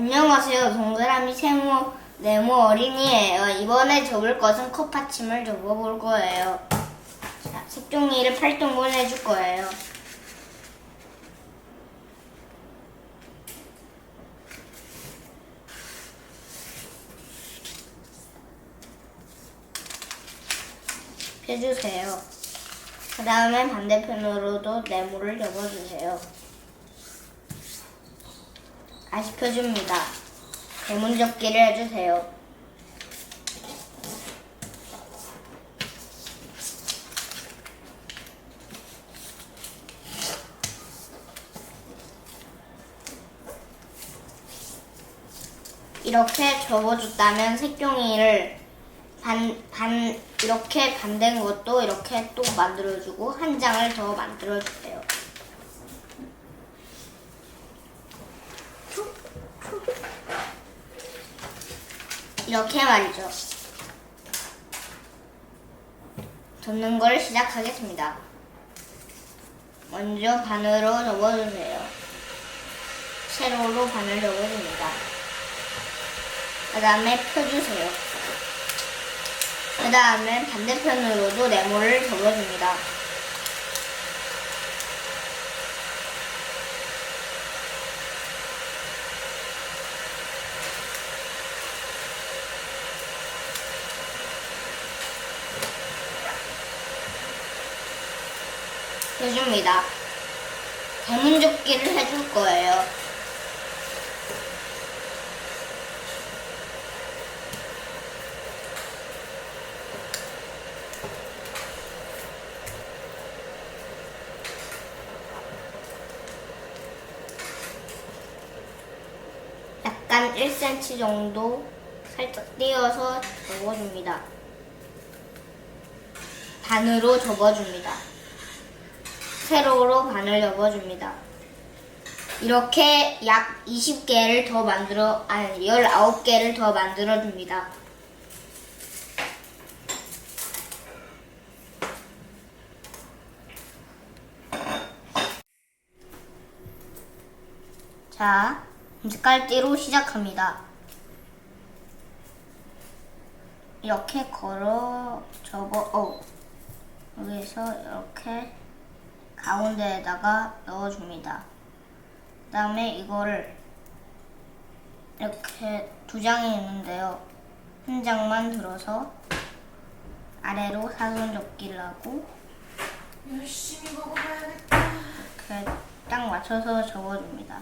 안녕하세요. 동그라미 세모 네모 어린이에요. 이번에 접을 것은 컵 받침을 접어볼 거예요. 자, 색종이를 8등분 해줄 거예요. 펴주세요. 그 다음에 반대편으로도 네모를 접어주세요. 다시 펴줍니다. 대문 접기를 해주세요. 이렇게 접어줬다면 색종이를 반, 반, 이렇게 반된 것도 이렇게 또 만들어주고 한 장을 더 만들어주세요. 이렇게 말이죠. 접는 걸 시작하겠습니다. 먼저 반으로 접어주세요. 세로로 반을 접어줍니다. 그 다음에 펴주세요. 그 다음에 반대편으로도 네모를 접어줍니다. 해줍니다. 접기를 해줄 거예요. 약간 1cm 정도 살짝 띄어서 접어줍니다. 반으로 접어줍니다. 세로로 반을 접어줍니다. 이렇게 약 20개를 더 만들어, 아니, 19개를 더 만들어줍니다. 자, 색깔띠로 시작합니다. 이렇게 걸어 접어, 어, 여기서 이렇게 가운데에다가 넣어줍니다. 그 다음에 이거를 이렇게 두 장이 있는데요. 한 장만 들어서 아래로 사선 접기를 하고 열심히 먹어봐야겠다. 이렇게 딱 맞춰서 접어줍니다.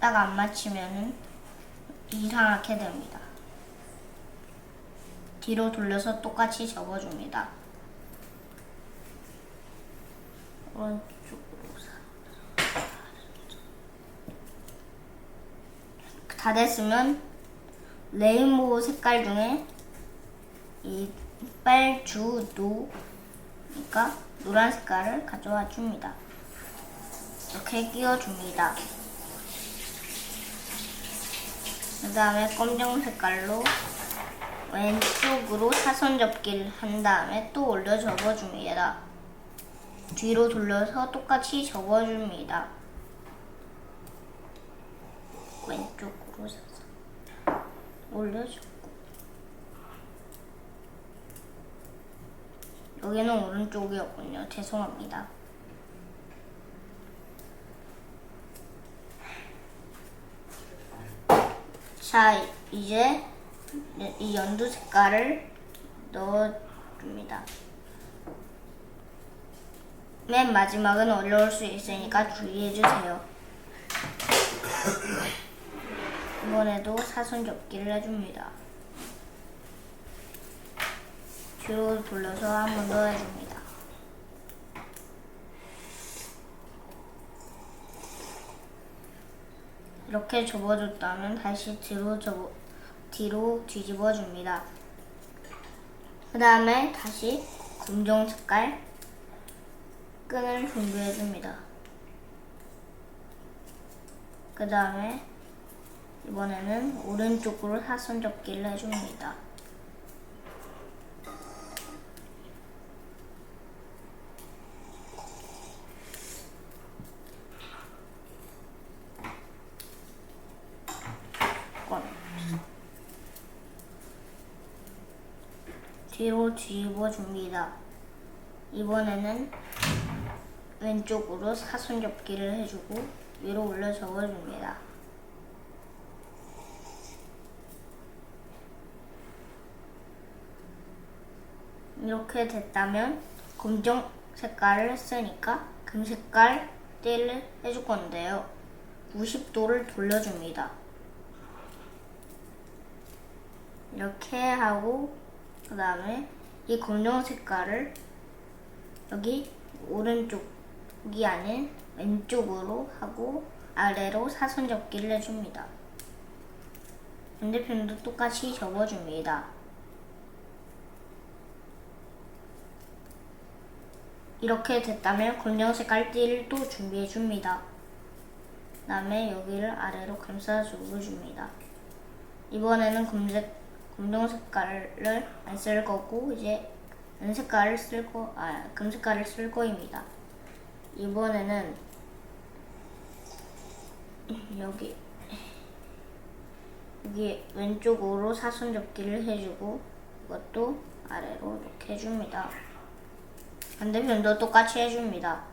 딱 안 맞히면은 이상하게 됩니다. 뒤로 돌려서 똑같이 접어줍니다. 오른쪽으로 사- 다 됐으면 레인보우 색깔 중에 이 빨주노 그러니까 노란 색깔을 가져와 줍니다. 이렇게 끼워 줍니다. 그 다음에 검정 색깔로 왼쪽으로 사선 접기를 한 다음에 또 올려 접어줍니다. 뒤로 돌려서 똑같이 접어줍니다. 왼쪽으로 사선 올려주고 여기는 오른쪽이었군요. 죄송합니다. 자, 이제 이 연두 색깔을 넣어줍니다. 맨 마지막은 어려울 수 있으니까 주의해주세요. 이번에도 사선 접기를 해줍니다. 뒤로 돌려서 한 번 더 해줍니다. 이렇게 접어줬다면 다시 뒤로 접어, 뒤로 뒤집어 줍니다. 그 다음에 다시 검정 색깔 끈을 준비해줍니다. 그 다음에 이번에는 오른쪽으로 사선 접기를 해줍니다. 뒤로 뒤집어 줍니다. 이번에는 왼쪽으로 사선 접기를 해주고 위로 올려 접어줍니다. 이렇게 됐다면 검정 색깔을 했으니까 금 색깔 띠를 해줄 건데요. 90도를 돌려줍니다. 이렇게 하고 그 다음에 이 검정 색깔을 여기 오른쪽 이 아닌 왼쪽으로 하고 아래로 사선 접기를 해줍니다. 반대편도 똑같이 접어줍니다. 이렇게 됐다면 검정 색 깔 띠를 또 준비해 줍니다. 그 다음에 여기를 아래로 감싸주고 줍니다. 이번에는 검색, 검정 색깔을 안 쓸 거고 이제 은 색깔을 쓸 거, 아, 금 색깔을 쓸 거입니다. 이번에는 여기 여기 왼쪽으로 사선 접기를 해주고 이것도 아래로 이렇게 해줍니다. 반대편도 똑같이 해줍니다.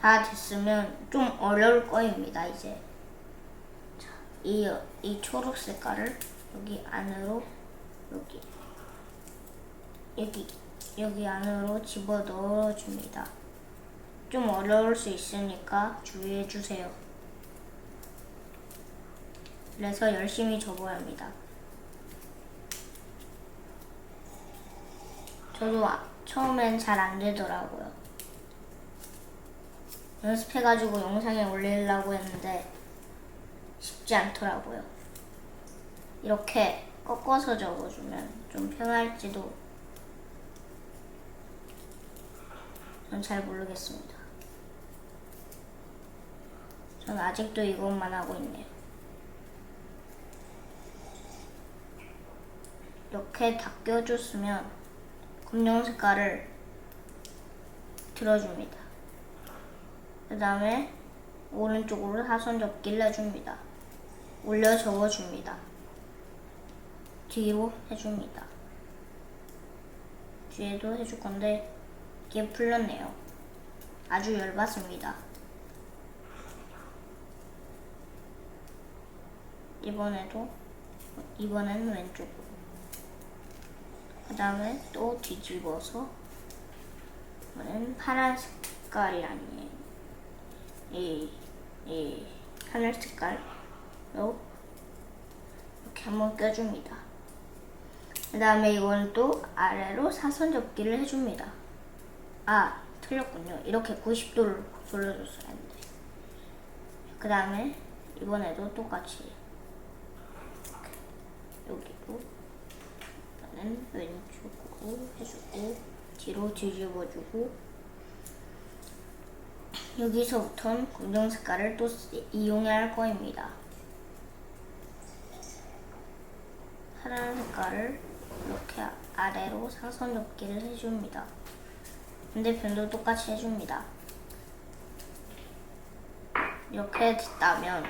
다 됐으면 좀 어려울 거입니다, 이제. 자, 이, 이 초록 색깔을 여기 안으로, 여기, 여기, 여기 안으로 집어 넣어 줍니다. 좀 어려울 수 있으니까 주의해 주세요. 그래서 열심히 접어야 합니다. 저도 아- 처음엔 잘 안 되더라고요. 연습해가지고 영상에 올리려고 했는데 쉽지 않더라고요. 이렇게 꺾어서 적어주면 좀 편할지도 전 잘 모르겠습니다. 전 아직도 이것만 하고 있네요. 이렇게 다 껴줬으면 검정 색깔을 들어줍니다. 그 다음에 오른쪽으로 사선 접기를 해줍니다. 올려 접어줍니다. 뒤로 해줍니다. 뒤에도 해줄 건데 이게 풀렸네요. 아주 열받습니다. 이번에도 이번에는 왼쪽으로 그 다음에 또 뒤집어서 이번엔 파란 색깔이 아니에요. 이, 이 하늘 색깔로 이렇게 한번 껴줍니다. 그 다음에 이건 또 아래로 사선 접기를 해줍니다. 아, 틀렸군요. 이렇게 90도를 돌려줬어야 했는데. 그 다음에 이번에도 똑같이 여기도 이거는 왼쪽으로 해주고 뒤로 뒤집어주고 여기서부터는 검정 색깔을 또 쓰- 이용할 거입니다. 파란 색깔을 이렇게 아래로 사선 접기를 해줍니다. 반대편도 똑같이 해줍니다. 이렇게 됐다면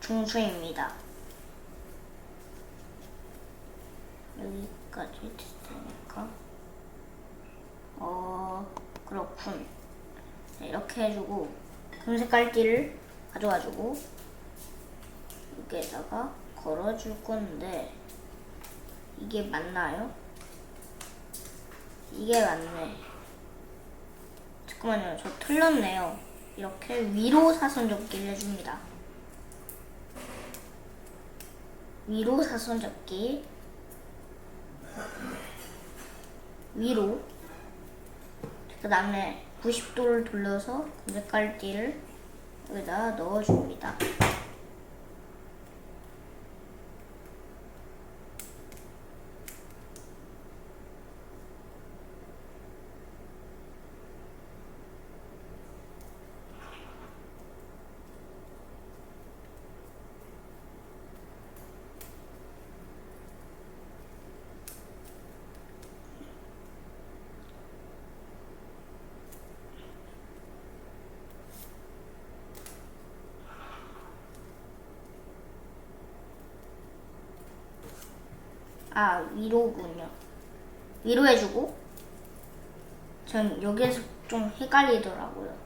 중수입니다. 여기까지 됐으니까 어 그렇군. 네, 이렇게 해주고 금색 깔 띠를 가져와주고 여기에다가 걸어줄 건데 이게 맞나요? 이게 맞네. 잠깐만요, 저 틀렸네요. 이렇게 위로 사선 접기를 해줍니다. 위로 사선 접기. 위로. 그 다음에 90도를 돌려서 금색깔띠를 여기다 넣어줍니다. 위로군요. 위로 해주고 전 여기에서 좀 헷갈리더라고요.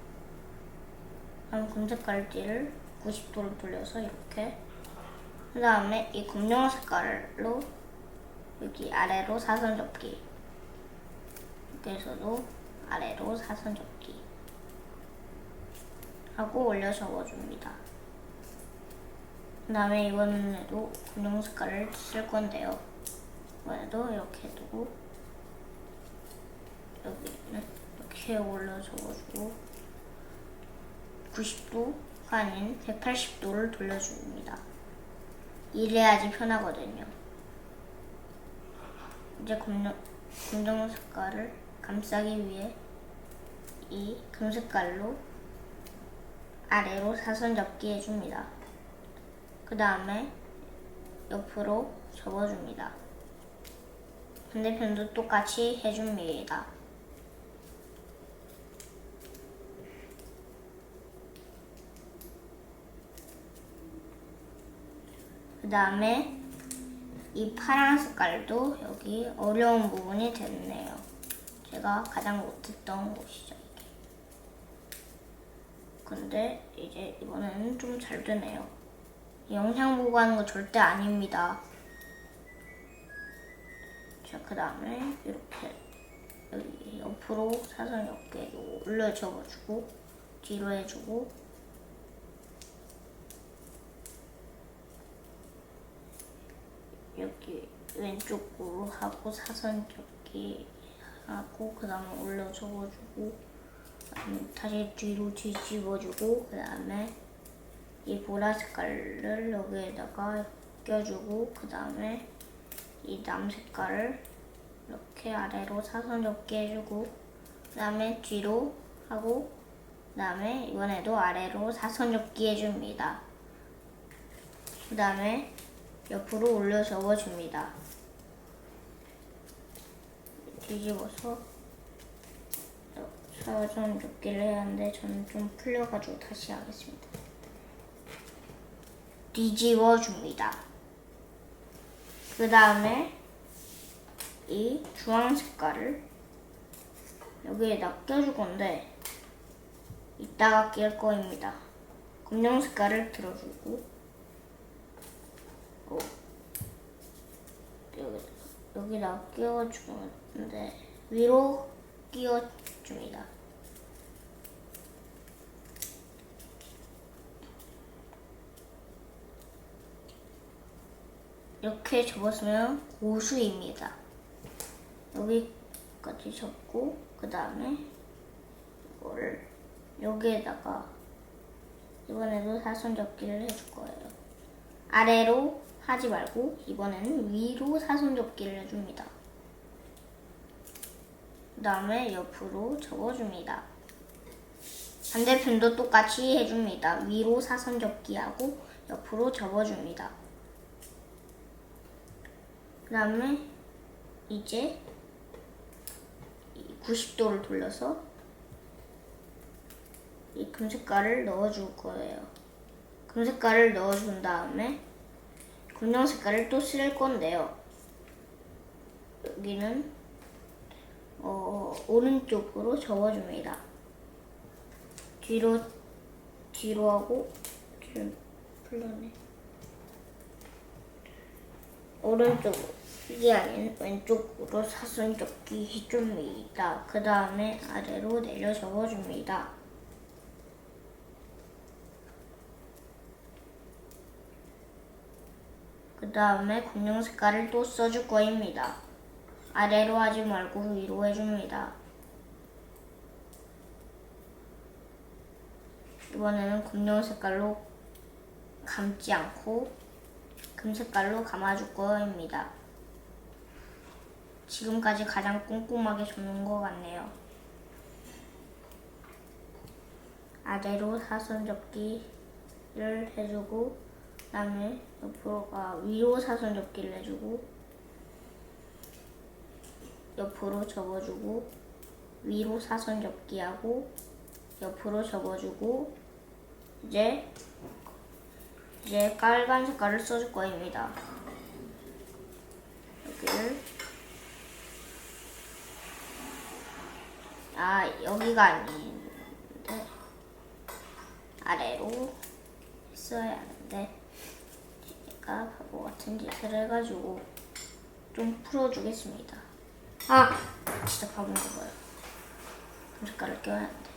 그럼 금색 깔지를 90도로 돌려서 이렇게 그 다음에 이 검정 색깔로 여기 아래로 사선 접기 여기에서도 아래로 사선 접기 하고 올려 접어줍니다. 그 다음에 이번에도 검정 색깔을 쓸 건데요. 이번에도 이렇게 두고 여기는 이렇게 올려 접어주고 90도가 아닌 180도를 돌려줍니다. 이래야지 편하거든요. 이제 검정, 검정 색깔을 감싸기 위해 이 금색깔로 아래로 사선 접기 해줍니다. 그 다음에 옆으로 접어줍니다. 반대편도 똑같이 해줍니다. 그 다음에 이 파란 색깔도 여기 어려운 부분이 됐네요. 제가 가장 못했던 곳이죠. 근데 이제 이번에는 좀 잘 되네요. 이 영상 보고 하는 거 절대 아닙니다. 자, 그 다음에 이렇게 여기 옆으로 사선 옆에 올려 접어주고 뒤로 해주고. 여기 왼쪽으로 하고 사선 접기 하고 그 다음에 올려 접어주고 그다음에 다시 뒤로 뒤집어주고 그 다음에 이 보라 색깔을 여기에다가 껴주고 그 다음에 이 남 색깔을 이렇게 아래로 사선 접기 해주고 그 다음에 뒤로 하고 그 다음에 이번에도 아래로 사선 접기 해줍니다. 그 다음에 옆으로 올려 접어줍니다. 뒤집어서 사선 접기를 해야 하는데 저는 좀 풀려가지고 다시 하겠습니다. 뒤집어 줍니다. 그 다음에 이 주황 색깔을 여기에다 껴줄 건데 이따가 낄 거입니다. 검정 색깔을 들어주고 어, 여기, 여기다 끼워주는데 위로 끼워줍니다. 이렇게 접었으면 고수입니다. 여기까지 접고 그 다음에 이거를 여기에다가 이번에도 사선 접기를 해줄 거예요. 아래로 하지 말고 이번에는 위로 사선 접기를 해줍니다. 그 다음에 옆으로 접어줍니다. 반대편도 똑같이 해줍니다. 위로 사선 접기하고 옆으로 접어줍니다. 그 다음에 이제 90도를 돌려서 이 금색깔을 넣어줄 거예요. 금색깔을 넣어준 다음에 검정 색깔을 또 쓸 건데요. 여기는 어, 오른쪽으로 접어줍니다. 뒤로 뒤로 하고 뒤로 풀러내. 오른쪽으로 이게 아닌 왼쪽으로 사선 접기 해줍니다. 그 다음에 아래로 내려 접어줍니다. 그 다음에 검정 색깔을 또 써줄 거입니다. 아래로 하지 말고 위로 해줍니다. 이번에는 검정 색깔로 감지 않고 금색깔로 감아줄 거입니다. 지금까지 가장 꼼꼼하게 접는 것 같네요. 아래로 사선 접기를 해주고 그다음에 옆으로가 위로 사선 접기를 해주고 옆으로 접어주고 위로 사선 접기하고 옆으로 접어주고 이제 이제 빨간 색깔을 써줄 거입니다. 여기를 아 여기가 아닌데 아래로 했어야 하는데 제가 바보 같은 짓을 해가지고 좀 풀어주겠습니다. 아 진짜 바본가 봐요. 색깔을 껴야 하는데.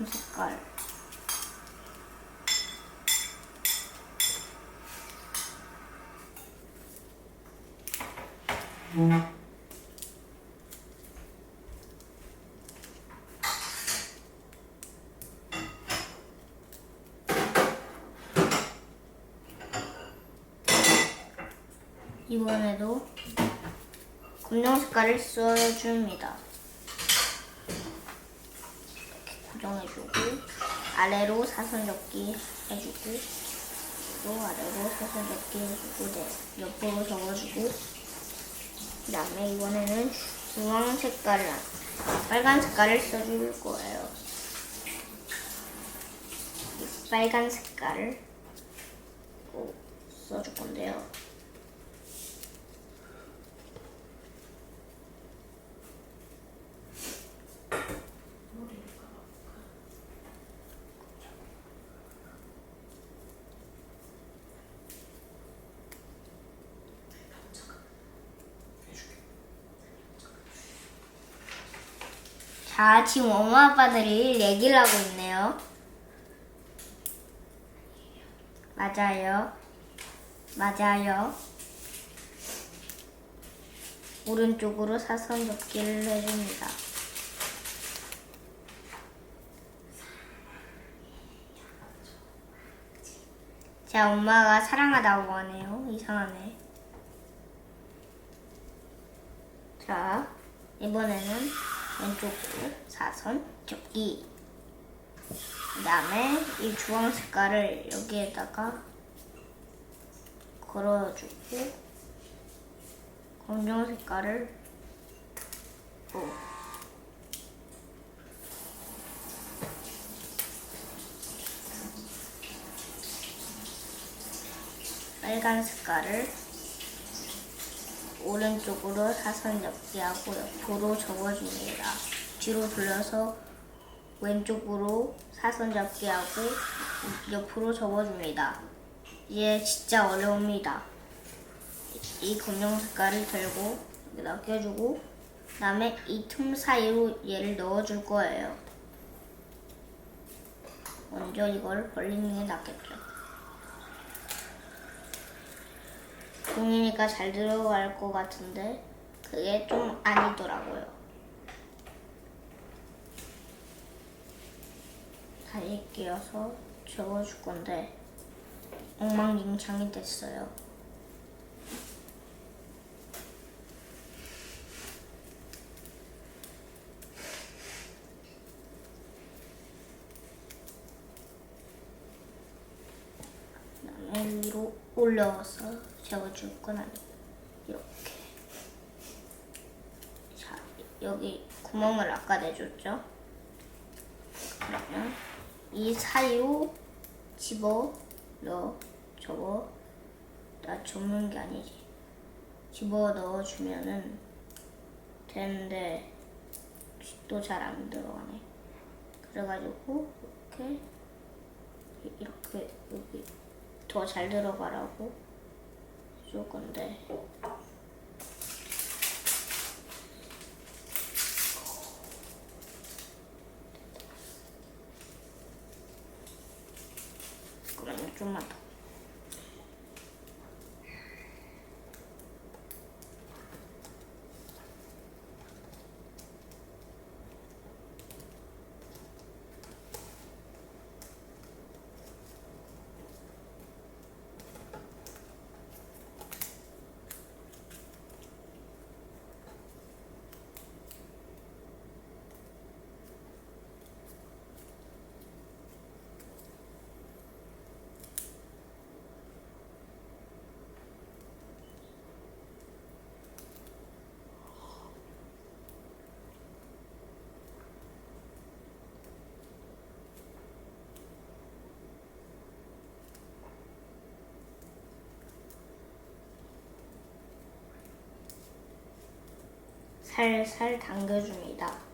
이 색깔. 이번에도 검정 색깔을 써줍니다. 이렇게 고정해주고 아래로 사선 접기 해주고 또 아래로 사선 접기 해주고 네 옆으로 접어주고 그 다음에 이번에는 주황 색깔을 안- 빨간 색깔을 써줄 거예요. 이 빨간 색깔을 또 써줄 건데요. 머리를 감아볼까? 자, 지금 엄마 아빠들이 얘기를 하고 있네요. 맞아요. 맞아요. 오른쪽으로 사선 접기를 해줍니다. 자, 엄마가 사랑하다고 하네요. 이상하네. 자, 이번에는 왼쪽으로. 사선 접기. 그 다음에 이 주황 색깔을 여기에다가 걸어주고, 검정 색깔을. 또 빨간 색깔을 오른쪽으로 사선 접기하고 옆으로 접어줍니다. 뒤로 돌려서 왼쪽으로 사선 접기하고 옆으로 접어줍니다. 이제 진짜 어려웁니다. 이 검정 색깔을 들고 껴주고 그다음에 이 틈 사이로 얘를 넣어줄 거예요. 먼저 이걸 벌리는 게 낫겠죠. 종이니까 잘 들어갈 것 같은데 그게 좀 아니더라고요. 다시 끼워서 접어줄 건데 엉망진창이 됐어요. 위로 올려서 접어줄 건 아니고 이렇게. 자 여기 구멍을 아까 내줬죠? 그러면 이 사이로 집어 넣어 접어. 나 접는 게 아니지. 집어 넣어주면은 되는데 또 잘 안 들어가네. 그래가지고 이렇게 이렇게 여기 더 잘 들어가라고 해줄 건데. 그러면 좀만 더 살살 당겨줍니다.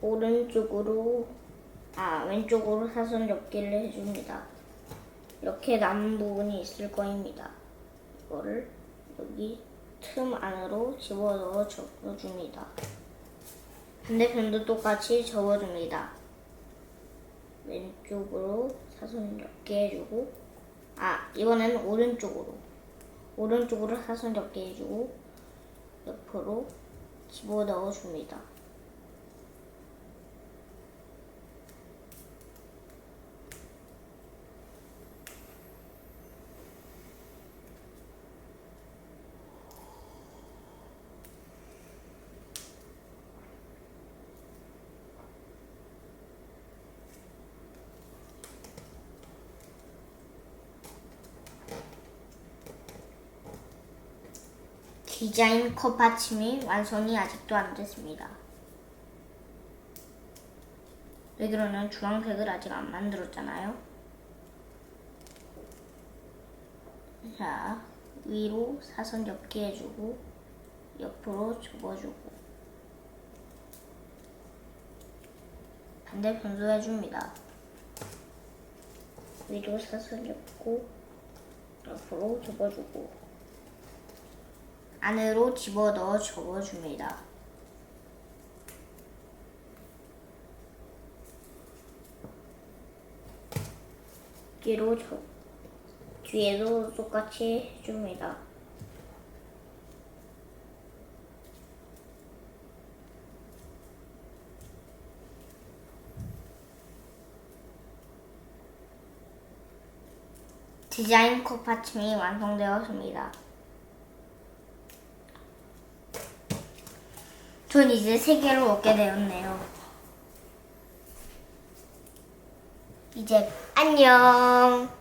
오른쪽으로 아 왼쪽으로 사선 접기를 해줍니다. 이렇게 남은 부분이 있을 거입니다. 이거를 여기 틈 안으로 집어넣어 접어줍니다. 반대편도 똑같이 접어줍니다. 왼쪽으로 사선 접기 해주고 아 이번에는 오른쪽으로 오른쪽으로 사선 접기 해주고 옆으로 집어넣어 줍니다. 디자인 컵 받침이 완성이 아직도 안 됐습니다. 왜 그러냐면 주황색을 아직 안 만들었잖아요. 자, 위로 사선 접기 해주고 옆으로 접어주고 반대편도 해줍니다. 위로 사선 접고 옆으로 접어주고 안으로 집어넣어 접어줍니다. 뒤로 접, 뒤에도 똑같이 해줍니다. 디자인 컵 받침이 완성되었습니다. 전 이제 세 개를 얻게 되었네요. 이제 안녕.